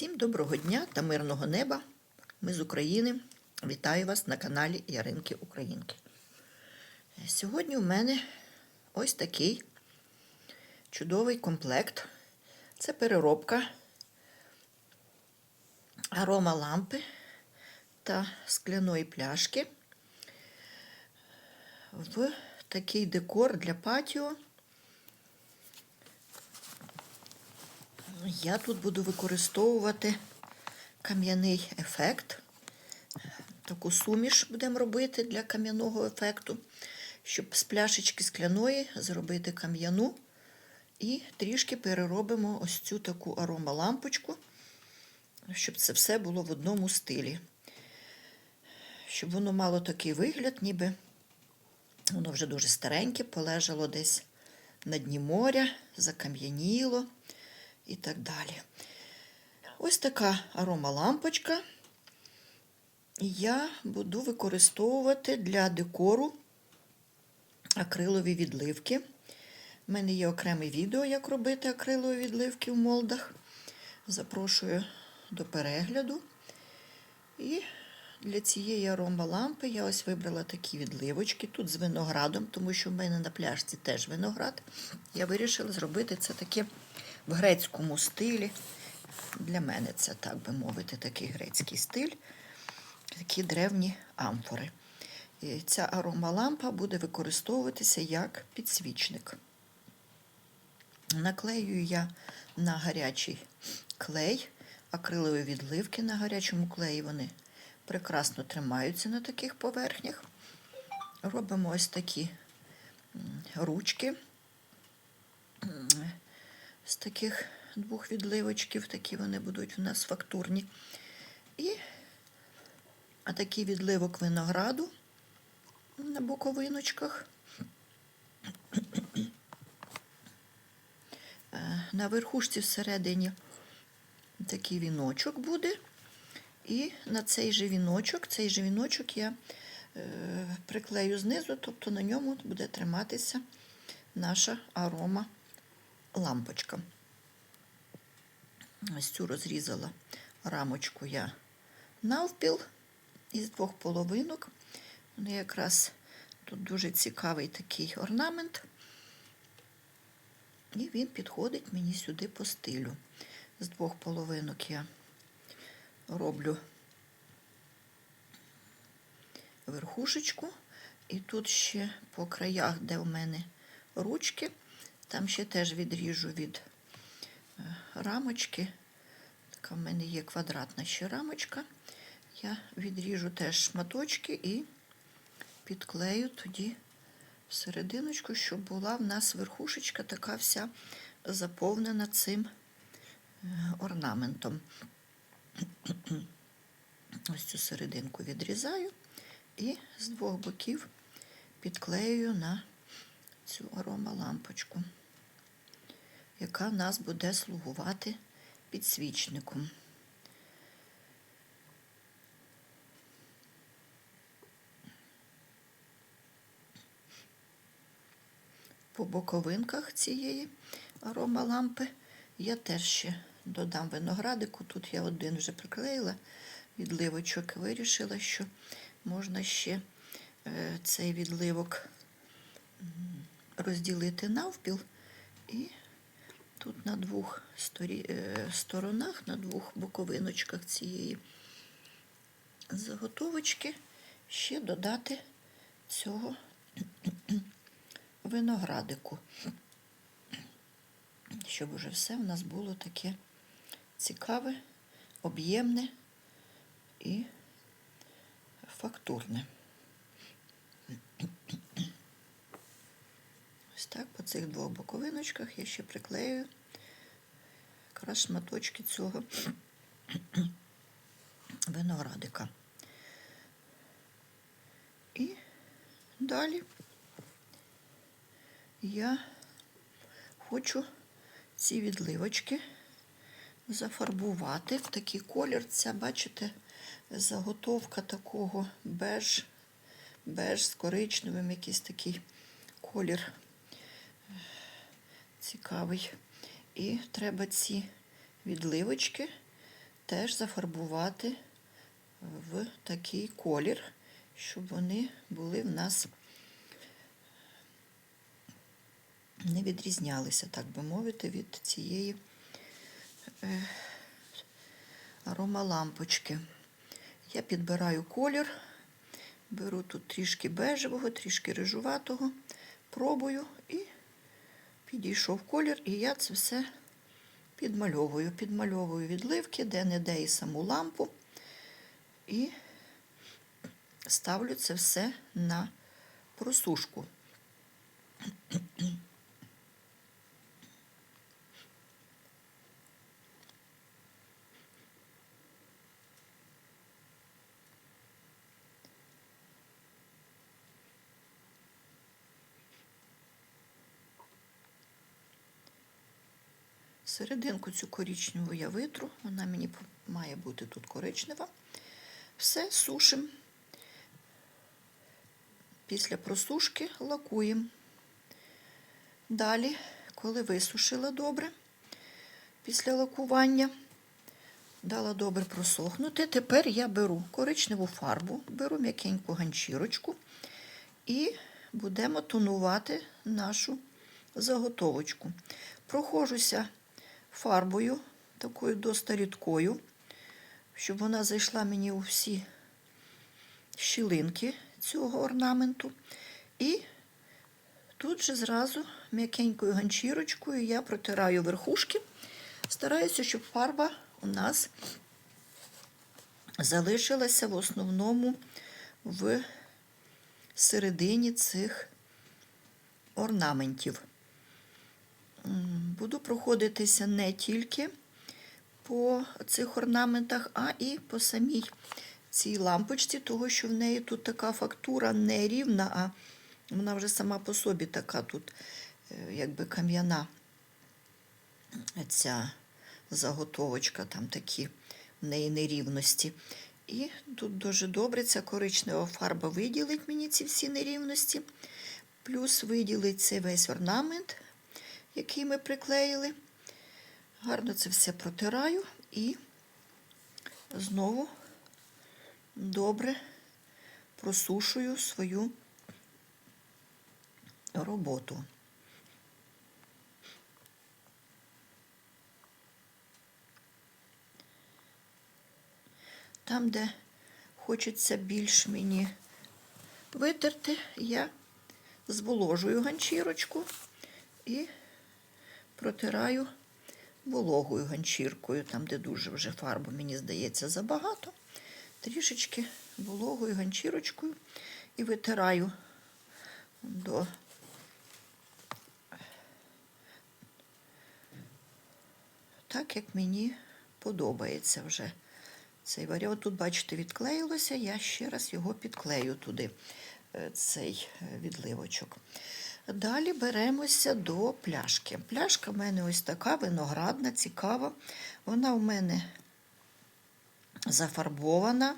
Всім доброго дня та мирного неба. Ми з України. Вітаю вас на каналі Яринки Українки. Сьогодні у мене ось такий чудовий комплект. Це переробка арома лампи та скляної пляшки в такий декор для патіо. Я тут буду використовувати кам'яний ефект. Таку суміш будемо робити для кам'яного ефекту, щоб з пляшечки скляної зробити кам'яну. І трішки переробимо ось цю таку аромалампочку, щоб це все було в одному стилі. Щоб воно мало такий вигляд, ніби воно вже дуже стареньке, полежало десь на дні моря, закам'яніло і так далі. Ось така аромалампочка. Я буду використовувати для декору акрилові відливки. У мене є окреме відео, як робити акрилові відливки в молдах. Запрошую до перегляду. І для цієї аромалампи я ось вибрала такі відливочки. Тут з виноградом, тому що в мене на пляшці теж виноград. Я вирішила зробити це таке в грецькому стилі. Для мене це, так би мовити, такий грецький стиль, такі древні амфори. І ця аромалампа буде використовуватися як підсвічник. Наклею я на гарячий клей, акрилові відливки на гарячому клеї вони прекрасно тримаються на таких поверхнях. Робимо ось такі ручки з таких двох відливочків, такі вони будуть у нас фактурні. І такий відливок винограду на боковиночках. На верхушці всередині такий віночок буде. І на цей же віночок, цей же віночок я е, приклею знизу, тобто на ньому буде триматися наша арома лампочка. Ось цю розрізала рамочку я навпіл із двох половинок. Вони якраз тут дуже цікавий такий орнамент. І він підходить мені сюди по стилю. З двох половинок я роблю верхушечку, і тут ще по краях, де в мене ручки, там ще теж відріжу від е, рамочки. Така в мене є квадратна ще рамочка. Я відріжу теж шматочки і підклею тоді серединочку, щоб була в нас верхушечка така вся заповнена цим е, орнаментом. Ось цю серединку відрізаю і з двох боків підклеюю на цю аромалампочку, яка в нас буде слугувати підсвічником. По боковинках цієї аромалампи я теж ще додам виноградику. Тут я один вже приклеїла відливочок, вирішила, що можна ще е, цей відливок розділити навпіл. І тут на двох сторі... Е, сторонах, на двох боковиночках цієї заготовочки ще додати цього виноградику, щоб уже все в нас було таке цікаве, об'ємне і фактурне. Ось так по цих двох боковиночках я ще приклею якраз шматочки цього виноградика. І далі я хочу ці відливочки зафарбувати в такий колір. Ця, бачите, заготовка такого беж, беж з коричневим, якийсь такий колір цікавий. І треба ці відливочки теж зафарбувати в такий колір, щоб вони були в нас не відрізнялися, так би мовити, від цієї е, аромалампочки. Я підбираю колір, беру тут трішки бежевого, трішки рижуватого, пробую і підійшов колір, і я це все підмальовую. Підмальовую відливки, де-не-де і саму лампу. І ставлю це все на просушку. Серединку цю коричневу я витру, вона мені має бути тут коричнева. Все сушимо. Після просушки лакуємо. Далі, коли висушила добре, після лакування, дала добре просохнути, тепер я беру коричневу фарбу, беру м'якеньку ганчірочку і будемо тонувати нашу заготовочку. Прохожуся фарбою, такою доста рідкою, щоб вона зайшла мені у всі щілинки цього орнаменту. І тут же зразу м'якенькою ганчірочкою я протираю верхушки, стараюся, щоб фарба у нас залишилася в основному в середині цих орнаментів. Буду проходитися не тільки по цих орнаментах, а і по самій цій лампочці, того що в неї тут така фактура не рівна, а вона вже сама по собі така тут, е, якби кам'яна ця заготовочка, там такі в неї нерівності. І тут дуже добре ця коричнева фарба виділить мені ці всі нерівності, плюс виділить цей весь орнамент, який ми приклеїли. Гарно це все протираю і знову добре просушую свою роботу. Там, де хочеться більш мені витерти, я зволожую ганчірочку і протираю вологою ганчіркою, там, де дуже вже фарби, мені здається, забагато. Трішечки вологою ганчірочкою і витираю до так, як мені подобається вже цей варіант. Тут, бачите, відклеїлося, я ще раз його підклею туди, е, цей е, відливочок. Далі беремося до пляшки. Пляшка в мене ось така виноградна, цікава. Вона в мене зафарбована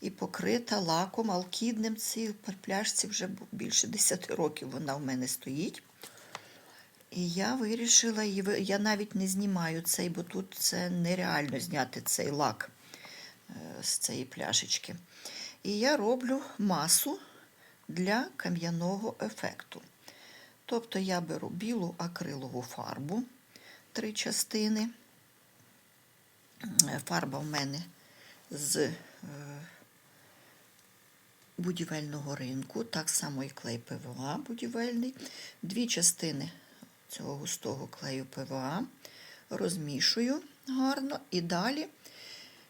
і покрита лаком алкідним. Цій пляшці вже більше 10 років вона в мене стоїть. І я вирішила, я навіть не знімаю цей, бо тут це нереально зняти цей лак е, з цієї пляшечки. І я роблю масу для кам'яного ефекту. Тобто я беру білу акрилову фарбу, три частини. Е, Фарба в мене з е, будівельного ринку, так само і клей ПВА будівельний. Дві частини цього густого клею ПВА розмішую гарно і далі,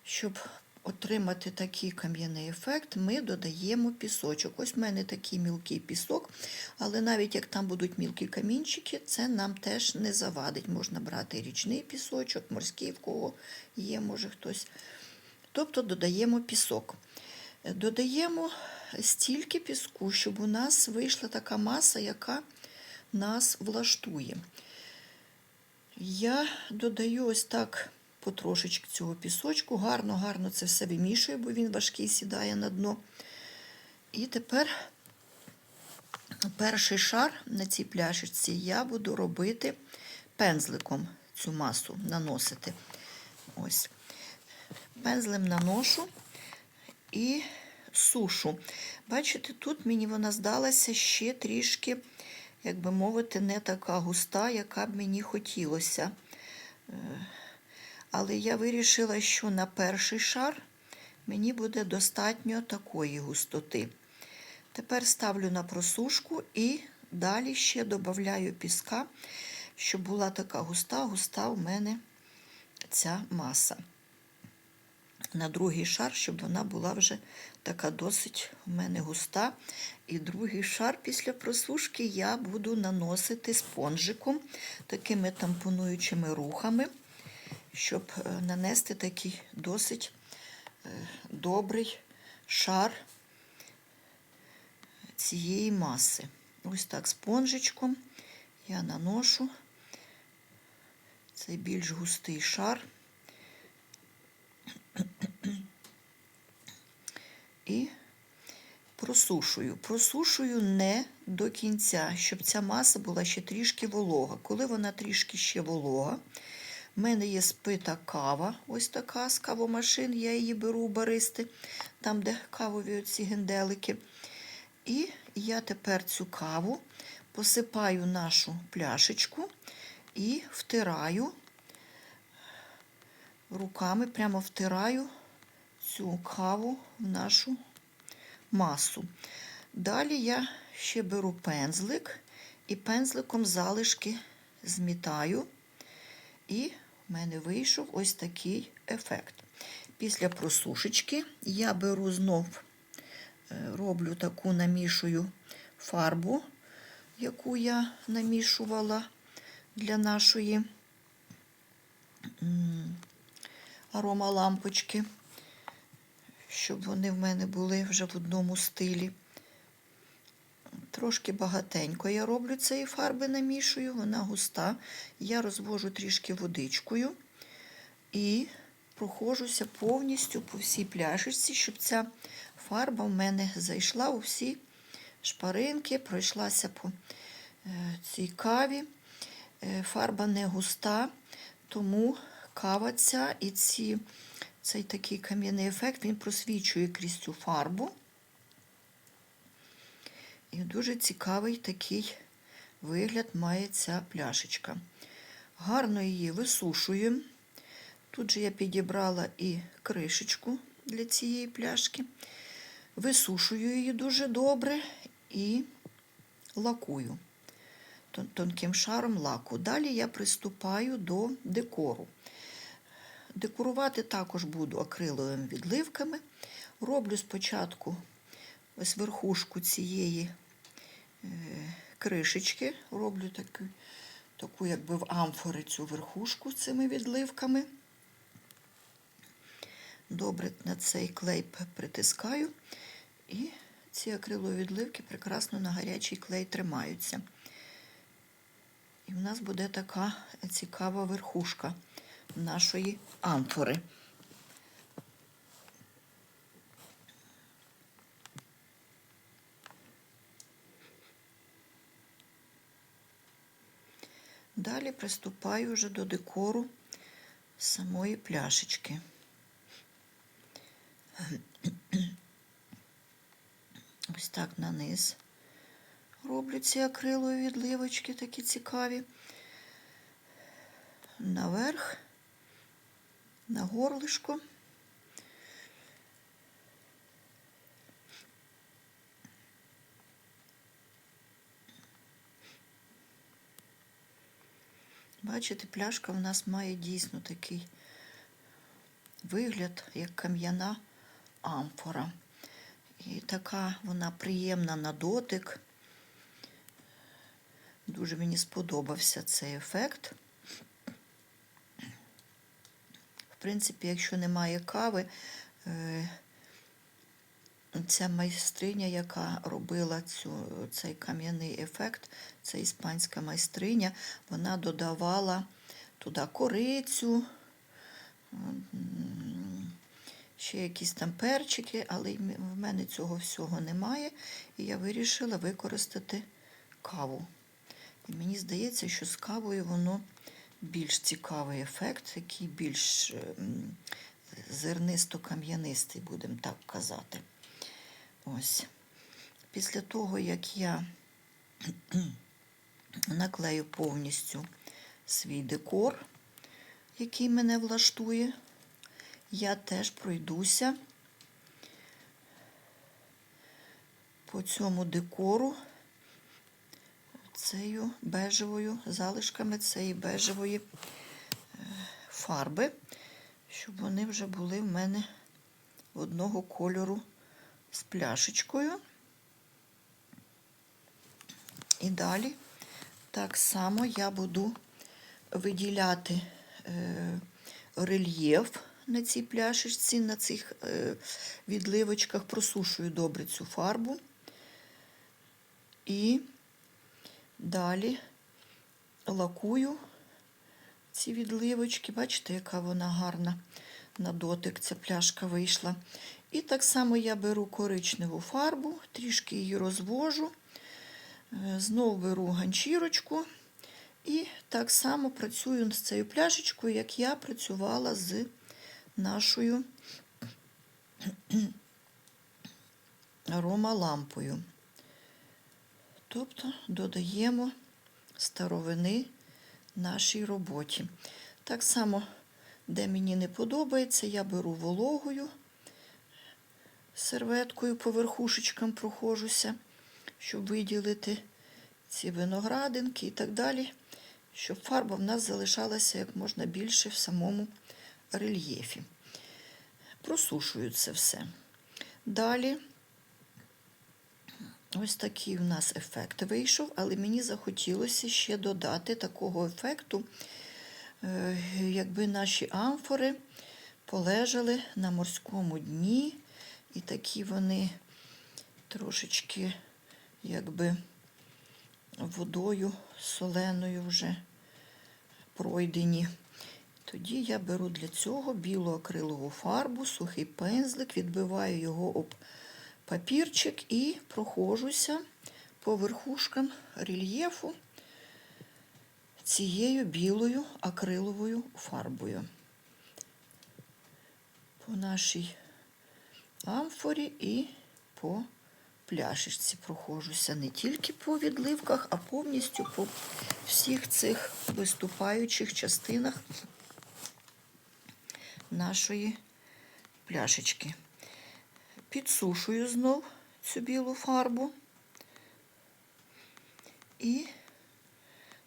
щоб отримати такий кам'яний ефект, ми додаємо пісочок. Ось в мене такий мілкий пісок, але навіть як там будуть мілкі камінчики, це нам теж не завадить. Можна брати річний пісочок, морський, в кого є, може хтось. Тобто додаємо пісок. Додаємо стільки піску, щоб у нас вийшла така маса, яка нас влаштує. Я додаю ось так потрошечки цього пісочку, гарно-гарно це все вимішую, бо він важкий сідає на дно. І тепер перший шар на цій пляшечці я буду робити пензликом цю масу наносити. Ось. Пензлем наношу і сушу. Бачите, тут мені вона здалася ще трішки, як би мовити, не така густа, яка б мені хотілося. Але я вирішила, що на перший шар мені буде достатньо такої густоти. Тепер ставлю на просушку і далі ще додаю піска, щоб була така густа, густа у мене ця маса. На другий шар, щоб вона була вже така досить у мене густа. І другий шар після просушки я буду наносити спонжиком, такими тампонуючими рухами, щоб е, нанести такий досить е, добрий шар цієї маси. Ось так спонжичком я наношу цей більш густий шар. І просушую. Просушую не до кінця, щоб ця маса була ще трішки волога. Коли вона трішки ще волога, в мене є спита кава, ось така з кавомашин, я її беру у баристи, там, де кавові оці генделики. І я тепер цю каву посипаю нашу пляшечку і втираю руками, прямо втираю цю каву в нашу масу. Далі я ще беру пензлик і пензликом залишки змітаю, і в мене вийшов ось такий ефект. Після просушечки я беру знов, е, роблю таку намішую фарбу, яку я намішувала для нашої аромалампочки, щоб вони в мене були вже в одному стилі. Трошки багатенько я роблю цієї фарби, намішую, вона густа. Я розвожу трішки водичкою і проходжуся повністю по всій пляшечці, щоб ця фарба в мене зайшла у всі шпаринки, пройшлася по е, цій каві. Е, Фарба не густа, тому кава ця і ці, цей такий кам'яний ефект він просвічує крізь цю фарбу. І дуже цікавий такий вигляд має ця пляшечка. Гарно її висушуємо. Тут же я підібрала і кришечку для цієї пляшки. Висушую її дуже добре і лакую тонким шаром лаку. Далі я приступаю до декору. Декорувати також буду акриловими відливками. Роблю спочатку ось верхушку цієї кришечки, роблю таку, таку якби в амфори цю верхушку з цими відливками. Добре на цей клей притискаю, і ці акрилові відливки прекрасно на гарячий клей тримаються. І в нас буде така цікава верхушка нашої амфори. Далі приступаю вже до декору самої пляшечки. Ось так на низ роблю ці акрилові відливочки такі цікаві. Наверх, на горлишко. Бачите, пляшка в нас має дійсно такий вигляд, як кам'яна амфора. І така вона приємна на дотик. Дуже мені сподобався цей ефект. В принципі, якщо немає кави, е, ця майстриня, яка робила цю, цей кам'яний ефект, це іспанська майстриня, вона додавала туди корицю, ще якісь там перчики, але в мене цього всього немає. І я вирішила використати каву. І мені здається, що з кавою воно більш цікавий ефект, такий більш зернисто-кам'янистий, будемо так казати. Ось. Після того, як я наклею повністю свій декор, який мене влаштує, я теж пройдуся по цьому декору цією бежевою залишками цієї бежевої е, фарби, щоб вони вже були в мене одного кольору з пляшечкою. І далі так само я буду виділяти е, рельєф на цій пляшечці, на цих е, відливочках, просушую добре цю фарбу. І далі лакую ці відливочки. Бачите, яка вона гарна на дотик ця пляшка вийшла. І так само я беру коричневу фарбу, трішки її розвожу. Е, Знову беру ганчірочку і так само працюю з цією пляшечкою, як я працювала з нашою аромалампою. Тобто додаємо старовини нашій роботі. Так само, де мені не подобається, я беру вологою серветкою по верхушечкам прохожуся щоб виділити ці виноградинки і так далі, щоб фарба в нас залишалася як можна більше в самому рельєфі. Просушую це все. Далі ось такий у нас ефект вийшов, але мені захотілося ще додати такого ефекту, е, якби наші амфори полежали на морському дні, і такі вони трошечки якби водою соленою вже пройдені. Тоді я беру для цього білу акрилову фарбу, сухий пензлик, відбиваю його об папірчик і прохожуся по верхушкам рельєфу цією білою акриловою фарбою. По нашій амфорі і по пляшечці прохожуся не тільки по відливках, а повністю по всіх цих виступаючих частинах нашої пляшечки. Підсушую знов цю білу фарбу. І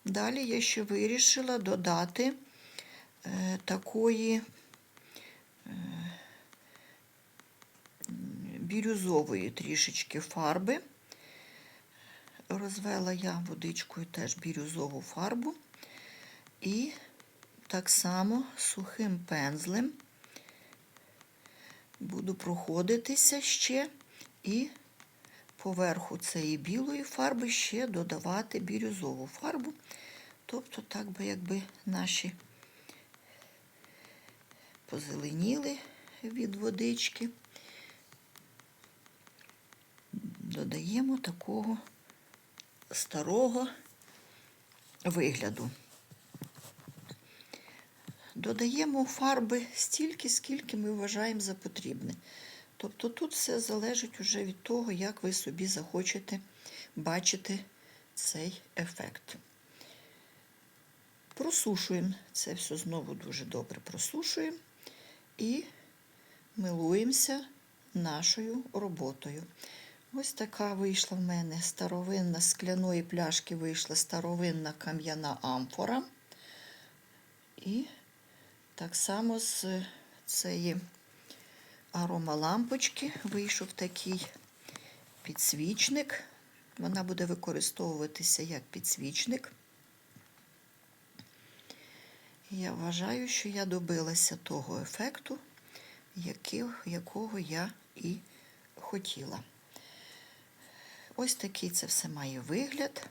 далі я ще вирішила додати е, такої бірюзової трішечки фарби. Розвела я водичкою теж бірюзову фарбу. І так само сухим пензлем буду проходитися ще і поверху цієї білої фарби ще додавати бірюзову фарбу. Тобто, так би якби наші позеленіли від водички. Додаємо такого старого вигляду. Додаємо фарби стільки, скільки ми вважаємо за потрібне. Тобто тут все залежить уже від того, як ви собі захочете бачити цей ефект. Просушуємо це все знову дуже добре просушуємо і милуємося нашою роботою. Ось така вийшла в мене старовинна з скляної пляшки вийшла старовинна кам'яна амфора. І так само з цієї аромалампочки вийшов такий підсвічник. Вона буде використовуватися як підсвічник. Я вважаю, що я добилася того ефекту, якого я і хотіла. Ось такий це все має вигляд.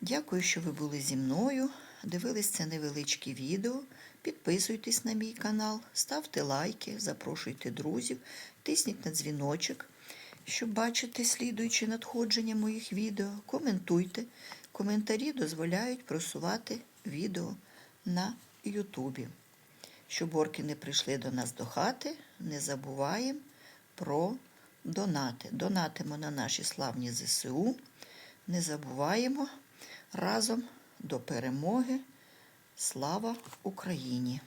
Дякую, що ви були зі мною. Дивились це невеличке відео. Підписуйтесь на мій канал, ставте лайки, запрошуйте друзів, тисніть на дзвіночок, щоб бачити слідуючі надходження моїх відео. Коментуйте. Коментарі дозволяють просувати відео на Ютубі. щоб орки не прийшли до нас до хати, не забуваємо про донати. Донатимо на наші славні ЗСУ. Не забуваємо разом до перемоги. Слава Україні!